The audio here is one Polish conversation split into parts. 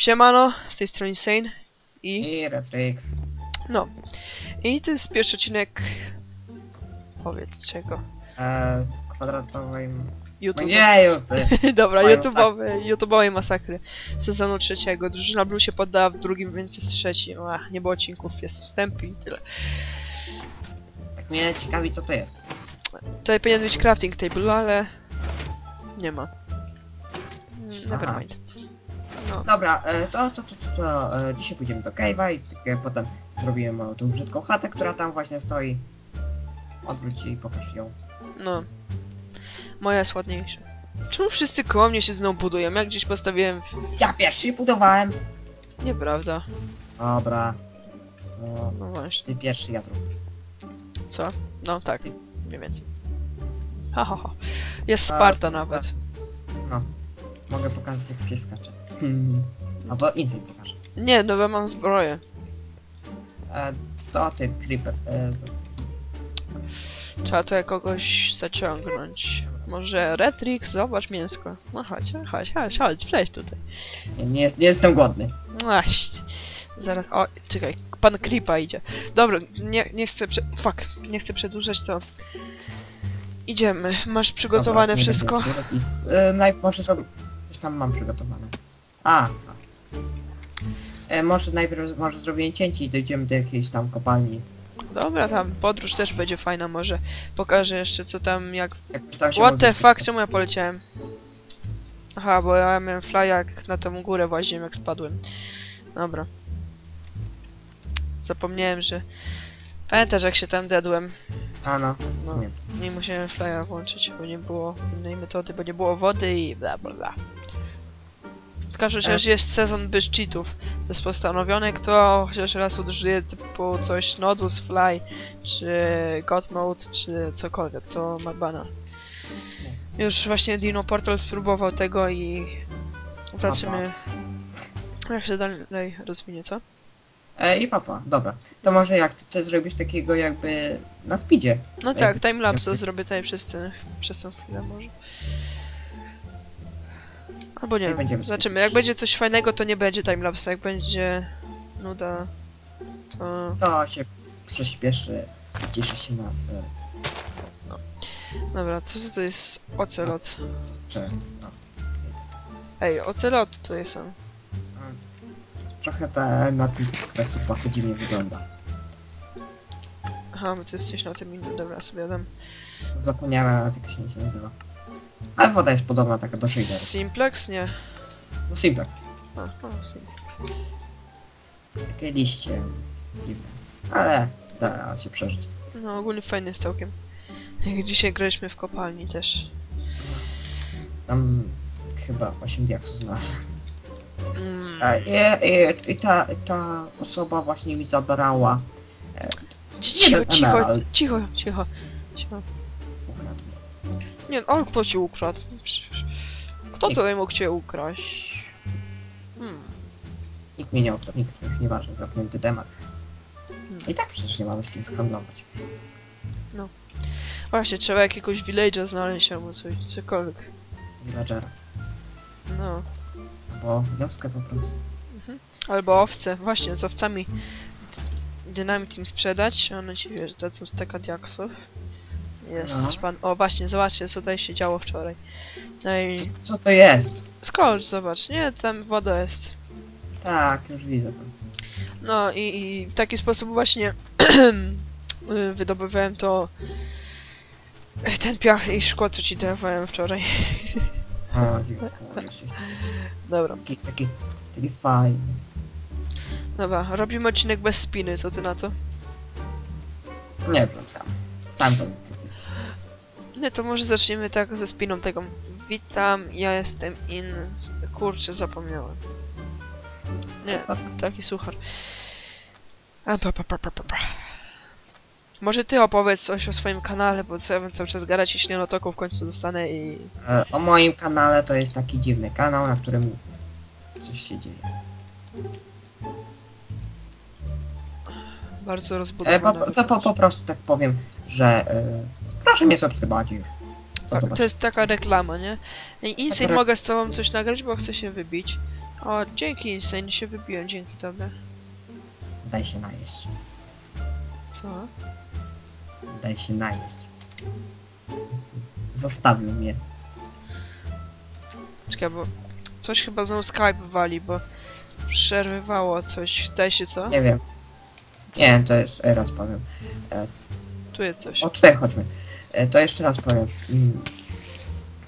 Siemano, z tej strony Sane i... I Retrix. no. I to jest pierwszy odcinek... Powiedz czego. E, z kwadratowej... YouTube. Ojeju, ty. Dobra, Mają YouTube'owej, YouTube'owej masakry sezonu trzeciego. Drużyna Blue się poddała w drugim, więc jest trzeci. Ach, nie było odcinków, jest wstęp i tyle. Tak mnie ciekawi co to jest. Tutaj powinien być crafting table, ale... Nie ma. Mm. Nevermind. No, Dobra, e, to, to, to, to, to e, dzisiaj pójdziemy do Cave'a i tak, e, potem zrobimy małą tą brzydką chatę, która tam właśnie stoi. Odwróć i pokaż ją. no. Moja jest ładniejsza. Czemu wszyscy koło mnie się znowu budują? Jak gdzieś postawiłem... W... Ja pierwszy budowałem. Nieprawda. Dobra. To No właśnie. ty pierwszy, ja drugi. Co? No tak, mniej więcej. Ha, ha, ha. Jest A, Sparta nawet. No. Mogę pokazać jak się skacze. Hmm. Albo indziej pokażę. Nie, no bo mam zbroję. E, to ty, Creeper. E, Trzeba to kogoś zaciągnąć. Może Retrix, zobacz mięsko. No chodź, chodź, chodź, chodź, wleź tutaj. nie, nie, jest- nie jestem głodny. Aś. Zaraz, o, czekaj, pan Creepa idzie. Dobra, nie, nie chcę prze... Fuck, nie chcę przedłużać, to... Idziemy. Masz przygotowane Dobra, wszystko? najpierw może. Coś tam mam przygotowane. A. E, może najpierw może zrobię cięcie i dojdziemy do jakiejś tam kopalni. Dobra, tam podróż też będzie fajna, może pokażę jeszcze co tam, jak Jak tam What the fuck, czemu ja poleciałem? Aha, bo ja miałem fly jak na tą górę właziłem jak spadłem. Dobra. Zapomniałem, że... Pamiętasz jak się tam dedłem? A no. No, Nie. nie musiałem flya włączyć, bo nie było innej metody, bo nie było wody i bla bla bla. Każdym razie jest sezon bez cheatów. To jest postanowione, kto chociaż raz użyje typu coś Nodus, Fly, czy God Mode, czy cokolwiek, to ma bana. Już właśnie Dino Portal spróbował tego i zobaczymy jak się dalej rozwinie, co? E, I papa, dobra. To może jak ty, ty zrobisz takiego jakby na speedzie. No tak, timelapse to zrobię tutaj przez, ten, przez tą chwilę może. Albo nie będziemy zobaczymy. Jak będzie coś fajnego, to nie będzie timelapse. Jak będzie nuda, to... To się przyspieszy, cieszy się nas. E, Dobra, to co to jest ocelot? czy, no. Ej, ocelot to jest on. Trochę te na tym kwestii płachy dziwnie wygląda. Aha, bo to jest coś na tym innym. Dobra, sobie dam. Zapomniałem jak się nie nazywa. Ale woda jest podobna taka do shader. Simplex? Nie. No Simplex. O, o, Simplex. Takie liście. Dziwne. Ale da się przeżyć. No, ogólnie fajny jest całkiem. Jak dzisiaj graliśmy w kopalni też. Tam chyba 8 diaksów znalazłem. Mm. E, I, i, i ta, ta osoba właśnie mi zabrała. Cicho, cicho, cicho, cicho, cicho. Nie, ale kto ci ukradł? Kto tutaj mógł cię ukraść? Hmm. Nikt mnie nie ukradł, nikt, już nieważne, zamknięty temat. Hmm. I tak przecież nie mamy z kim skandlować. Właśnie, trzeba jakiegoś village'a znaleźć albo coś, cokolwiek. Villagera. No. Bo wioskę po prostu. Albo owce, właśnie, z owcami dynamit im sprzedać, one ci wiesz, dadzą steka diaksów. Jest pan. O właśnie, zobaczcie co tutaj się działo wczoraj. No Co, i. co to jest? Skocz, zobacz, nie, tam woda jest. Tak, już widzę to. No i, i w taki sposób właśnie wydobywałem to ten piach i szkło, co ci dawałem wczoraj. Dziękuję. Dobra, Taki, taki, taki fajny. dobra, robimy odcinek bez spiny, co ty na to? Nie wiem, sam. Sam sobie. Nie, to może zaczniemy tak ze spiną tego. Witam, ja jestem in... Kurczę, zapomniałem. Nie, taki suchar. A, pa, pa, pa, pa, pa. Może ty opowiedz coś o swoim kanale, bo co ja bym cały czas gadać, jeśli no to w końcu dostanę i... E, o moim kanale to jest taki dziwny kanał, na którym coś się dzieje. Bardzo E, rozbudowane. po, to po, po prostu tak powiem, że e, proszę mnie subskrybować już. Tak, to jest taka reklama, nie? I Insane mogę z tobą coś nagrać, bo chcę się wybić. O, dzięki Insane, się wybiłem dzięki tobie. Daj się najeść. Co? Daj się najeść. Zostawił mnie. Czekaj, bo coś chyba znowu Skype wali, bo przerwywało coś. Daj się co? Nie wiem. Nie, to jest, e, raz powiem. Tu jest coś. O, tutaj chodźmy. E, To jeszcze raz powiem. Mm.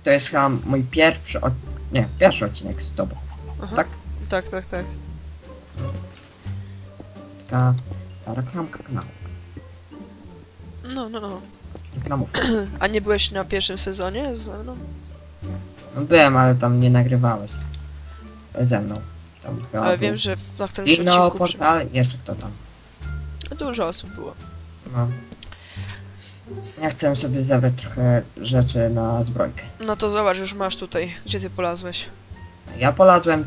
To jest chyba mój pierwszy od... Nie, pierwszy odcinek z tobą. Aha. tak? Tak, tak, tak. Taka... ta reklamka kanału. No, no, no. Reklamówka. A nie byłeś na pierwszym sezonie ze mną? No byłem, ale tam nie nagrywałeś. Ze mną. Tam chyba Ale był wiem, że na którymś Dino, odcinku portal, jeszcze kto tam. Dużo osób było. No. Ja chcę sobie zebrać trochę rzeczy na zbrojkę. No to zobacz, już masz tutaj, gdzie ty polazłeś. Ja polazłem.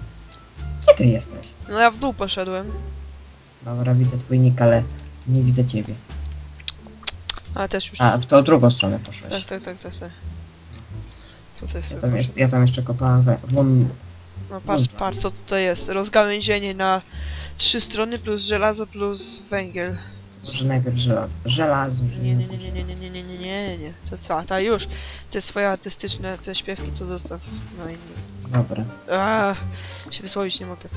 Gdzie ty jesteś? No ja w dół poszedłem, Dobra, widzę twój nick, ale nie widzę ciebie. ale też już... A, w tą drugą stronę poszłeś. Tak, tak, tak, tak, tak. Tutaj Ja sobie tam, jeszcze, ja tam jeszcze kopałem we... won... No patrz, patrz co tutaj jest. Rozgałęzienie na trzy strony plus żelazo plus węgiel. Może najpierw żelazo. Żelazo. Nie, nie, nie, nie, nie, nie, nie, nie, nie, nie, nie. Co, co? Ta już. Te swoje artystyczne, te śpiewki to zostaw. No i... Dobra. A, się wysłowić nie mogę.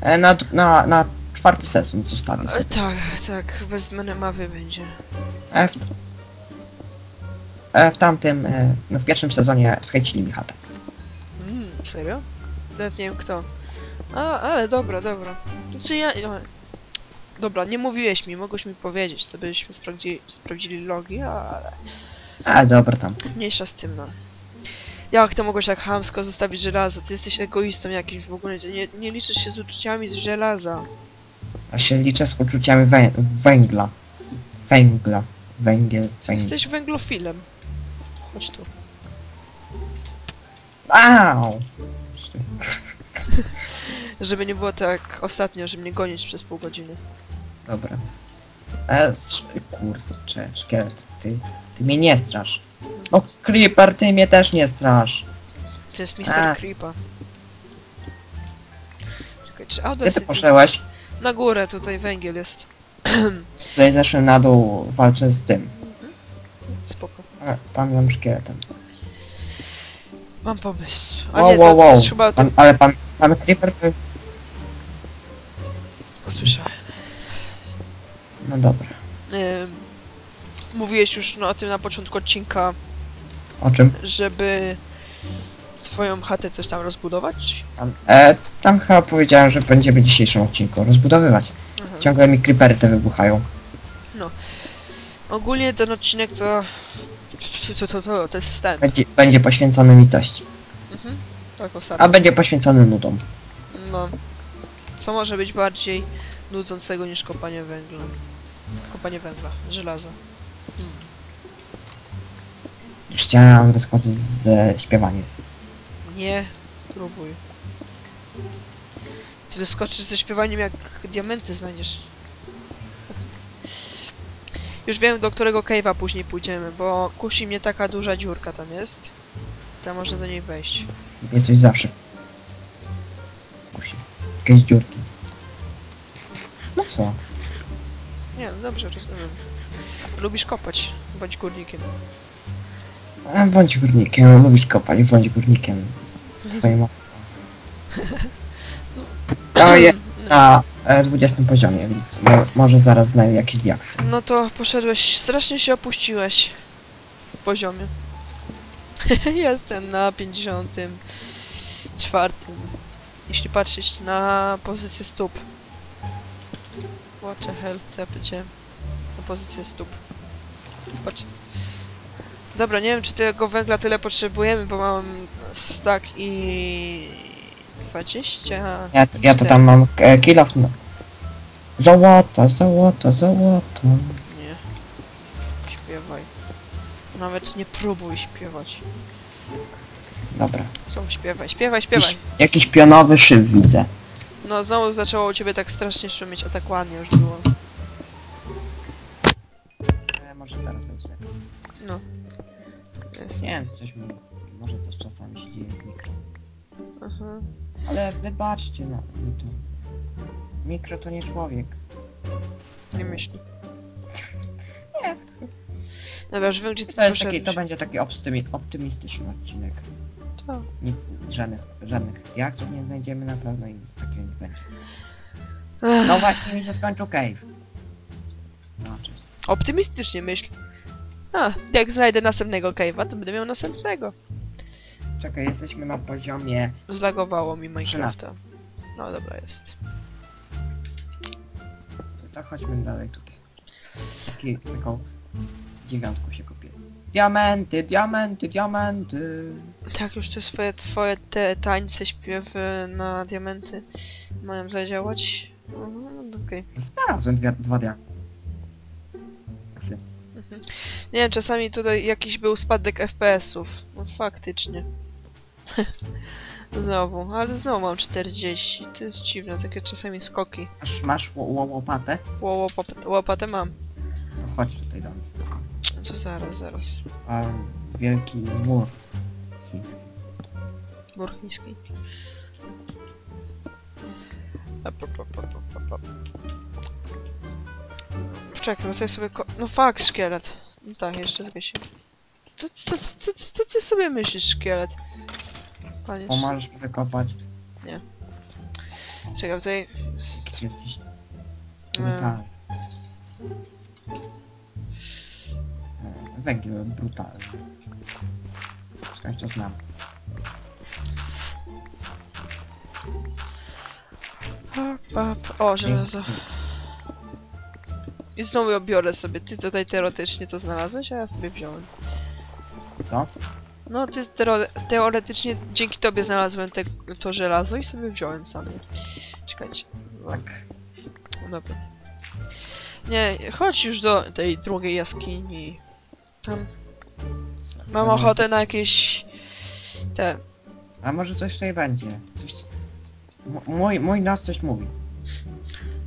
E, na, na, na czwarty sezon zostawię E, sobie. tak, tak, bez Menemawy będzie. E, w, e, w tamtym, e, no w pierwszym sezonie schęcili mi chatę. Mm, serio? Nawet nie wiem kto. A, ale dobra, dobra. Znaczy ja... No, dobra, nie mówiłeś mi, mogłeś mi powiedzieć, to byśmy sprawdzili, sprawdzili logi, ale... A, dobra tam. Mniejsza z tym, no. Jak to mogłeś tak chamsko zostawić żelazo? Ty jesteś egoistą jakimś w ogóle. ty Nie, nie liczysz się z uczuciami z żelaza. A się liczę z uczuciami wę węgla. Węgla. Węgiel, węgiel. jesteś węglofilem. Chodź tu. Au! Żeby nie było tak ostatnio, że mnie gonić przez pół godziny. Dobra. E, kurczę, szkielet, ty, ty mnie nie strasz. O, Creeper, ty mnie też nie strasz. To jest Mr. A. Creepa. Czekaj, czy Gdzie ty poszedłeś? Na górę, tutaj węgiel jest. Tutaj zeszłem na dół, walczę z tym. Spoko. E, tam mam szkieletem. Mam pomysł. A Wow, nie, wow, to wow. jest chyba... To... Pan, ale pan, pan Creeper to... Słyszałem. No dobra. Ym, Mówiłeś już no, o tym na początku odcinka, O czym? żeby twoją chatę coś tam rozbudować. Tam, e, tam chyba powiedziałem, że będziemy w dzisiejszym odcinku rozbudowywać. Aha. Ciągle mi creepery te wybuchają. Ogólnie ten odcinek to... To, to, to, to jest wstęp. Będzie, będzie poświęcony nicości. Mhm. Tak, A ostatnio. będzie poświęcony nudom. No. Co może być bardziej nudzącego niż kopanie węgla? Kopanie węgla, żelaza. Hmm. Chciałem wyskoczyć z śpiewaniem. Nie, próbuj. Ty wyskoczysz ze śpiewaniem jak diamenty znajdziesz. Już wiem do którego cave'a później pójdziemy, bo kusi mnie taka duża dziurka tam jest. To można do niej wejść. Coś zawsze. Musi. Jakieś dziurki. No co? Dobrze, rozumiem. Lubisz kopać, bądź górnikiem. A, bądź górnikiem, lubisz kopać, bądź górnikiem. Twoje mocno. To jest na e, 20 poziomie, więc mo może zaraz znajdę jakieś diaksy. No to poszedłeś, strasznie się opuściłeś w poziomie. Jestem na 54. Jeśli patrzeć na pozycję stóp. Co ja powiedziałem? Na pozycję stóp. Patrz. Dobra, nie wiem czy tego węgla tyle potrzebujemy, bo mam stack i... 20... Ja, to- ja to tam mam e. No. Złoto, złoto, złoto. Nie. Śpiewaj. Nawet nie próbuj śpiewać. Dobra. Co śpiewaj, śpiewaj, śpiewaj. Jakiś, jakiś pionowy szyb widzę. No znowu zaczęło u ciebie tak strasznie szumieć, a tak ładnie już było. E, może teraz będzie lepiej. No. Jest. Nie wiem, coś mi... Może też czasami się dzieje z mikro. Aha. Ale wybaczcie na mi to. Mikro to nie człowiek. Nie myśli. Nie, Dobra, już wiem gdzie ty to jest taki, poszedłeś. to będzie taki optymi, optymistyczny odcinek. To. Nic, żadnych, żadnych jaktów nie znajdziemy na pewno i nic takiego nie będzie. No właśnie mi się skończył cave. No, cześć. Optymistycznie myśl. A, jak znajdę następnego cave'a, to będę miał następnego. Czekaj, jesteśmy na poziomie... Zlagowało mi Minecrafta. No dobra, jest. To chodźmy dalej tutaj. Taki, taką dziewiątką się kopię. Diamenty, diamenty, diamenty. Tak, już te swoje, twoje te tańce, śpiewy na diamenty mają zadziałać. Mhm, okej. Znalazłem dwie, dwa diamenty. Mhm. Nie wiem, czasami tutaj jakiś był spadek FPS-ów. No faktycznie. znowu, ale znowu mam 40. To jest dziwne, takie czasami skoki. Masz, masz ło- ło- łopatę? Ło, łopatę, łopatę mam. No chodź tutaj do mnie. Co zaraz, zaraz. A wielki mur chiński. Mur chiński. Czekaj, bo tutaj sobie ko... No fuck, szkielet. No tak, jeszcze zgasiłem. Co, co, co, co, co ty sobie myślisz, szkielet? Panie, Pomożesz mi wykopać. czekaj, tutaj... Jesteś e, brutalny. E, Węgiel brutalny. Skądś to znam. O, żelazo. I znowu ją biorę sobie. Ty tutaj teoretycznie to znalazłeś, a ja sobie wziąłem. Co? No, ty teoretycznie dzięki tobie znalazłem te, to żelazo i sobie wziąłem sam. Czekajcie. Tak. dobra. Nie, chodź już do tej drugiej jaskini. Tam mam ochotę na jakieś... Te... A może coś tutaj będzie? Coś... M- Mój, mój nos coś mówi.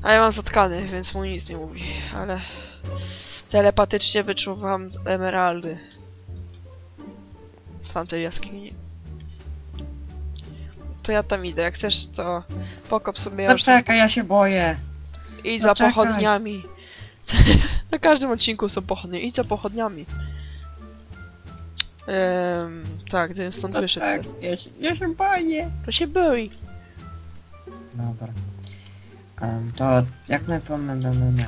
A ja mam zatkany, więc mu nic nie mówi, ale... Telepatycznie wyczuwam emeraldy. W tamtej jaskini. To ja tam idę, jak chcesz to pokop sobie już Zaczekaj, ja się boję. Idź No za czekaj. pochodniami. Na każdym odcinku są pochodnie. Idź za pochodniami. Ehm, tak, gdybym stąd wyszedł. Zaczekaj, ja się, ja się boję. To się boi. Dobra. Um, to jak my pomyślimy,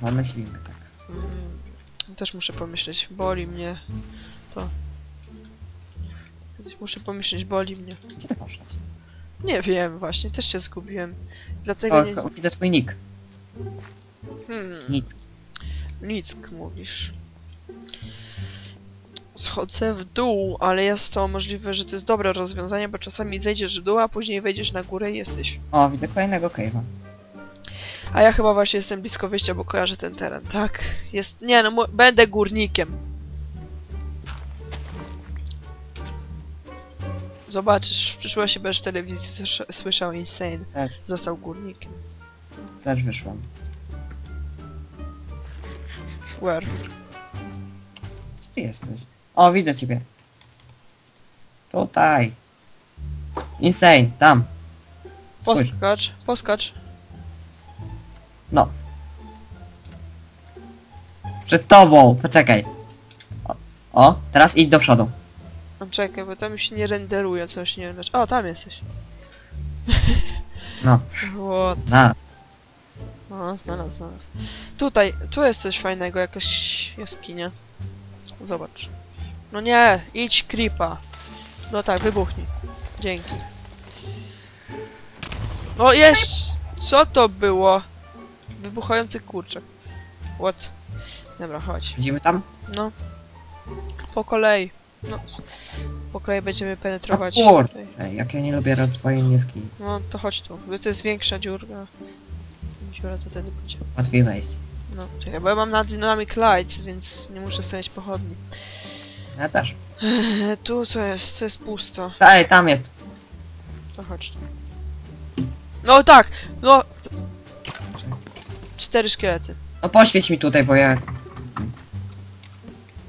pomyślimy tak. Mm, też muszę pomyśleć. Boli mnie to. Coś Muszę pomyśleć, boli mnie. Gdzie ty poszłaś? Nie wiem, właśnie, też się zgubiłem. Dlatego nie... O, widzę twój nick. Hmm, Nic. Nick mówisz. Schodzę w dół, ale jest to możliwe, że to jest dobre rozwiązanie, bo czasami zejdziesz w dół, a później wejdziesz na górę i jesteś. O, widzę kolejnego cave'a. A ja chyba właśnie jestem blisko wyjścia, bo kojarzę ten teren. Tak, jest... Nie no, będę górnikiem. Zobaczysz, w przyszłości będziesz w telewizji słysza- słyszał Insane. Też, Został górnikiem. też wyszłam. Where? Gdzie ty jesteś? O, widzę ciebie. Tutaj. Insane, tam. Poskacz, poskacz. No. Przed tobą. Poczekaj. O, o teraz idź do przodu. No czekaj, bo tam się nie renderuje, coś nie wiem dlaczego. O, tam jesteś. No. What? Znalazł. O, znalazł, znalazł. Tutaj, tu jest coś fajnego, jakaś jaskinia. Zobacz. No nie, idź creepa. No tak, wybuchnij. Dzięki. O, jest! Co to było? Wybuchający kurczak. What? Dobra, chodź. Widzimy tam? No. Po kolei. No. Po kolei będziemy penetrować. kurde, jak ja nie lubię robić twojej niskiej. No to chodź tu, bo to jest większa dziura. Dziura to wtedy będzie. Łatwiej wejść. No, czekaj, bo ja mam na Dynamic Light, więc nie muszę stawiać pochodni. Ja też. Eee, tu co jest? To jest pusto. Ej, tam jest. To chodź. No tak! No! Cztery szkielety. No poświeć mi tutaj, bo ja...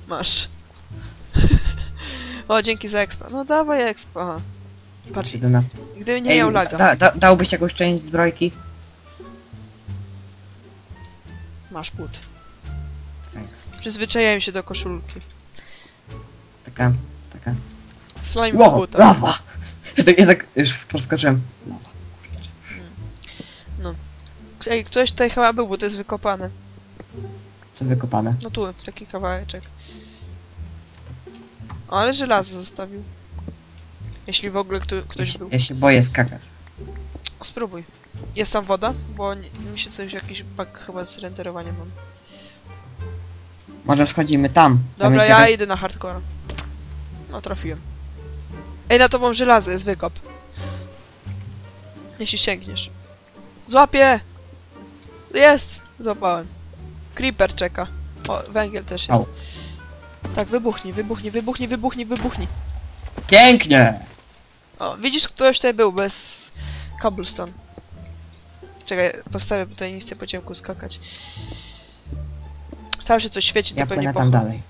Masz. o, dzięki za expa. No dawaj expa. Patrz, 17. gdyby nie miał laga. Da, da, dałbyś jakąś część zbrojki? Masz but. Thanks. Przyzwyczaiłem się do koszulki. Taka, taka. Slime Wow, buta. lawa! Ja tak, ja tak już podskoczyłem. Lawa. Ej, ktoś tutaj chyba był, bo to jest wykopane. Co wykopane? No tu, taki kawałeczek. O, ale żelazo zostawił. Jeśli w ogóle kto, Ja ktoś się, był. ja się boję skakać. Spróbuj. Jest tam woda? Bo nie, mi się coś, jakiś bug chyba z renderowaniem mam. Może schodzimy tam. tam Dobra, jest ja jakaś- idę na hardcore. No, trafiłem. Ej, na tobą żelazo jest wykop. Jeśli sięgniesz. Złapię! Jest! Złapałem. Creeper czeka. O, węgiel też jest. Au. Tak, wybuchnij, wybuchnij, wybuchnij, wybuchnij, wybuchnij. Pięknie! O, widzisz, ktoś tutaj był bez cobblestone. Czekaj, postawię, bo tutaj nie chcę po ciemku skakać. Tam się coś świeci, to Ja pewnie płynę tam dalej.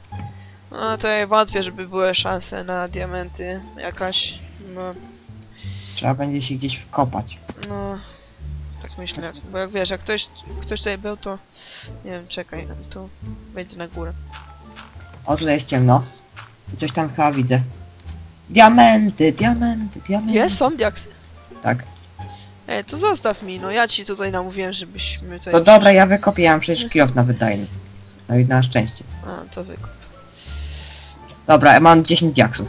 No to ja wątpię, żeby były szanse na diamenty jakaś. No, Trzeba będzie się gdzieś wkopać. no tak myślę. Bo jak wiesz, jak ktoś, ktoś tutaj był, to nie wiem, czekaj, tu wejdę na górę. O, tutaj jest ciemno. I coś tam chyba widzę. Diamenty, diamenty, diamenty. Jest, są diaksy. Tak. Ej, to zostaw mi, no ja ci tutaj namówiłem, żebyśmy tutaj... To dobra, ja wykopię, ja mam przecież kilof na wydajny. No i na szczęście. A, to wykop. Dobra, ja mam 10 diaksów.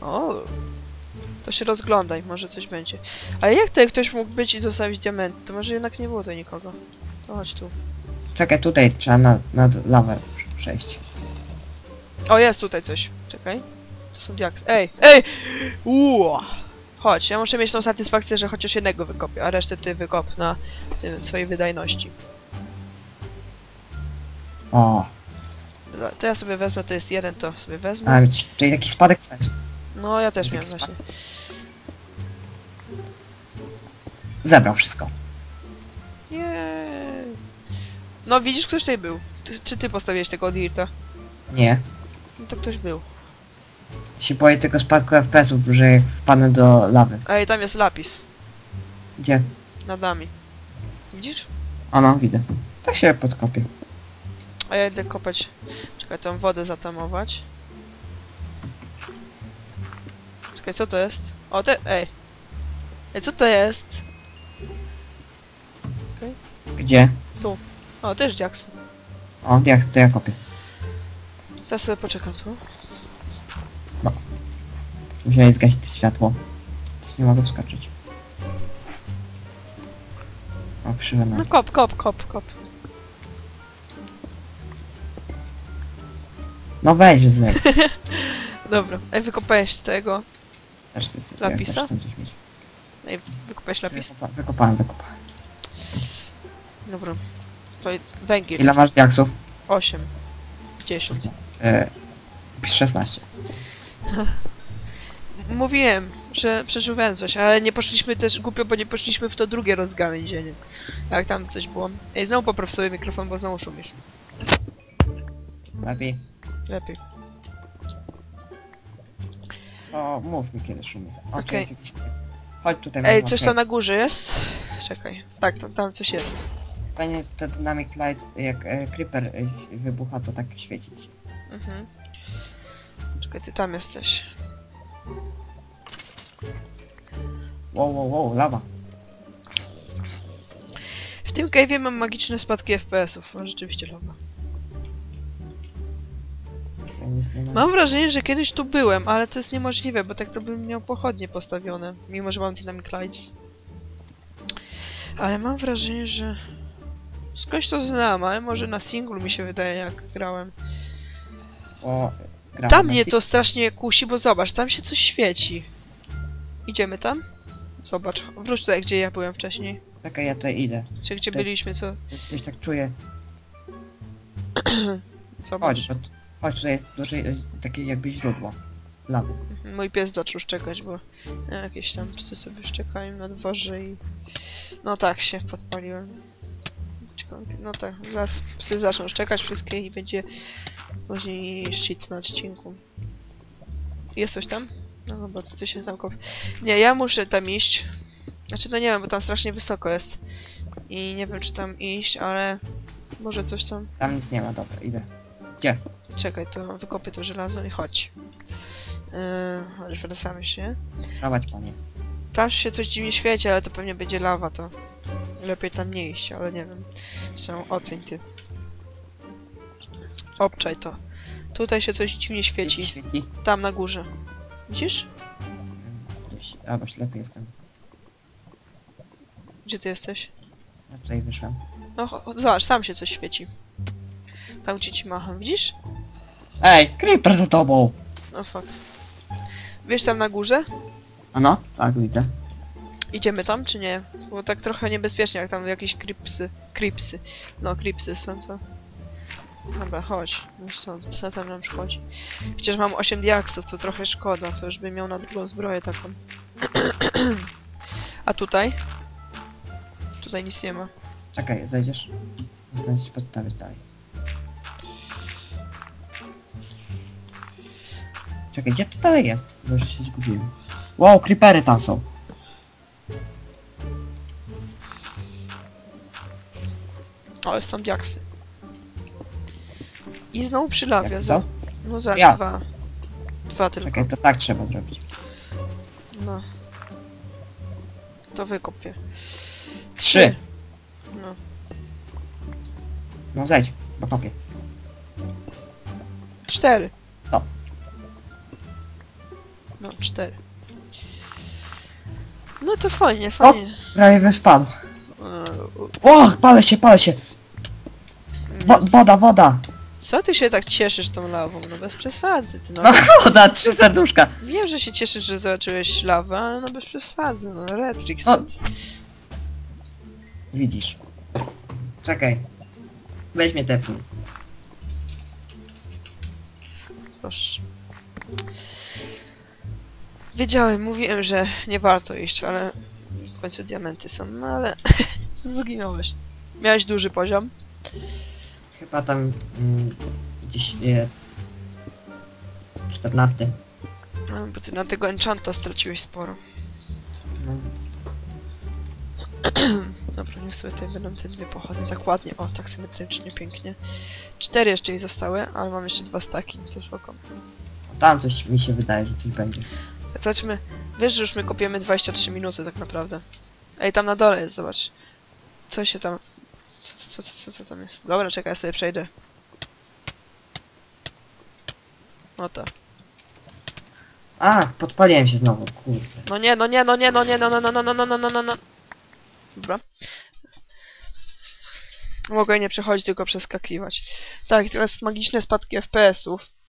O, to się rozglądaj, może coś będzie. Ale jak tutaj ktoś mógł być i zostawić diamenty? To może jednak nie było tutaj nikogo. To chodź tu. Czekaj, tutaj trzeba na, nad lawę przejść. O, jest tutaj coś. Czekaj. To są diaks. Ej, ej! Uuu! Chodź, ja muszę mieć tą satysfakcję, że chociaż jednego wykopię, a resztę ty wykop na tym, swojej wydajności. O, Dobra, To ja sobie wezmę, to jest jeden, to sobie wezmę. a mieć tutaj jakiś spadek jest. No, ja też taki miałem właśnie. Zebrał wszystko. Jej. No, widzisz, ktoś tutaj był. Ty, czy ty postawiłeś tego dirta? Nie. No to ktoś był. Się boję tego spadku FPS-ów, że jak wpadnę do lawy. Ej, tam jest lapis. Gdzie? Nad nami. Widzisz? O no, widzę. To się podkopię. A ja idę kopać. Czekaj, tą wodę zatamować. Czekaj, co to jest? O, te... Ej. Ej, co to jest? Gdzie? O, też Jackson. O, jak to ja kopię. Teraz sobie poczekam tu. Musiałem zgasić światło. Coś nie mogę wskoczyć. O, krzywe No kop, kop, kop, kop. No weź zlej. Dobra. Ej, wykopałeś tego. Też ty sobie Lapisa? też chcę mieć. Ej, wykopałeś lapis? Wykopa, wykopałem, wykopałem. Dobra. To i- węgiel. Ile masz diaksów? 8. 10. E, 16. Mówiłem, że przeżywałem coś, ale nie poszliśmy też głupio, bo nie poszliśmy w to drugie rozgałęzienie. Jak tam coś było. Ej, znowu popraw sobie mikrofon, bo znowu szumisz. Lepiej. Lepiej. To mów mi kiedy szumi. O, tu Okej. jest jakiś... Chodź tutaj. Ej, mam coś tam na górze jest? Czekaj. Tak, to, tam coś jest. Fajnie to Dynamic Light, jak e, Creeper e, wybucha, to tak świecić. Mhm. Czekaj, ty tam jesteś. Wow, wow, wow, lawa. W tym cave'ie mam magiczne spadki FPS-ów. No rzeczywiście lawa. Mam. Wrażenie, że kiedyś tu byłem, ale to jest niemożliwe, bo tak to bym miał pochodnie postawione. Mimo, że mam Dynamic Lights. Ale mam wrażenie, że... Skądś to znam, ale może na singlu mi się wydaje, jak grałem. O, gram Tam mnie to strasznie kusi, bo zobacz, tam się coś świeci. Idziemy tam? Zobacz, wróć tutaj, gdzie ja byłem wcześniej. Czekaj, ja tutaj idę. Czy gdzie Tak. byliśmy, co? Coś tak czuję. Zobacz. Chodź, chodź, tutaj jest duże, e, takie jakby źródło. Lawy. Mój pies zaczął szczekać, bo jakieś tam psy sobie szczekają na dworze i... No tak, się podpaliłem. No tak, zaraz psy zaczną szczekać wszystkie i będzie później shit na odcinku. Jest coś tam? No bo ty się tam kop... Nie, ja muszę tam iść. Znaczy, no nie wiem, bo tam strasznie wysoko jest. I nie wiem, czy tam iść, ale... Może coś tam... Tam nic nie ma, dobra, idę. Czekaj, to wykopię to żelazo i chodź. Yy, chodź, wracamy się. Prowadź panie. Tam się coś dziwnie świeci, ale to pewnie będzie lawa, to... Lepiej tam nie iść, ale nie wiem. Są oceń ty. Obczaj to. Tutaj się coś dziwnie świeci. Świeci. Tam na górze. Widzisz? A, bo ślepy jestem. Gdzie ty jesteś? Ja tutaj wyszłem. No, zobacz, tam się coś świeci. Gdzie ci macham, widzisz? Ej, creeper za tobą! No fuck. Wiesz tam na górze? A no? Tak, widzę. Idziemy tam, czy nie? Bo tak trochę niebezpiecznie, jak tam jakieś creepsy. Creepsy. No, creepsy są to. Dobra, chodź. Już co, co tam nam szkodzi? Przecież mam 8 diaksów, to trochę szkoda. To już bym miał na drugą zbroję taką. A tutaj? Tutaj nic nie ma. Czekaj, zejdziesz. Chcę ci podstawić dalej. Czekaj, gdzie to dalej jest? Bo już się zgubiłem. Wow, creepery tam są. O, są diaksy. I znowu przy lawie. Jak za- to? No zaraz, Ja. dwa. Dwa tylko. Czekaj, to tak trzeba zrobić. No. To wykopię. Trzy. No. No zejdź, bo kopię. Cztery. No. Cztery. No to fajnie, fajnie. Prawie wyspadł. Eee, O, palę się, palę się. Wo u- woda, woda. Co ty się tak cieszysz tą lawą? No bez przesady, ty no. No woda, trzy serduszka. Wiem, że się cieszysz, że zobaczyłeś lawę, ale no bez przesady, no Retrix. No. Widzisz. Czekaj. Weź mnie tepnij. Proszę. Wiedziałem, mówiłem, że nie warto iść, ale w końcu diamenty są, no ale zginąłeś. Miałeś duży poziom. Chyba tam mm, gdzieś e, 14. No, bo ty na tego enchanta straciłeś sporo. No. Dobra, niech sobie tutaj będą te dwie pochody. Tak ładnie, o, tak symetrycznie, pięknie. Cztery jeszcze jej zostały, ale mam jeszcze dwa staki, to spoko. Tam coś mi się wydaje, że coś będzie. Zobaczmy, wiesz, że już my kopiemy 23 minuty tak naprawdę. Ej, tam na dole jest, zobacz. Co się tam... Co, co, co, co, co tam jest? Dobra, czekaj, ja sobie przejdę. No to. A, podpaliłem się znowu, kurde. No nie, no nie, no nie, no nie, no no no no no no no no no no. Dobra. Mogę nie przechodzić, tylko przeskakiwać. Tak, teraz magiczne spadki FPS-ów.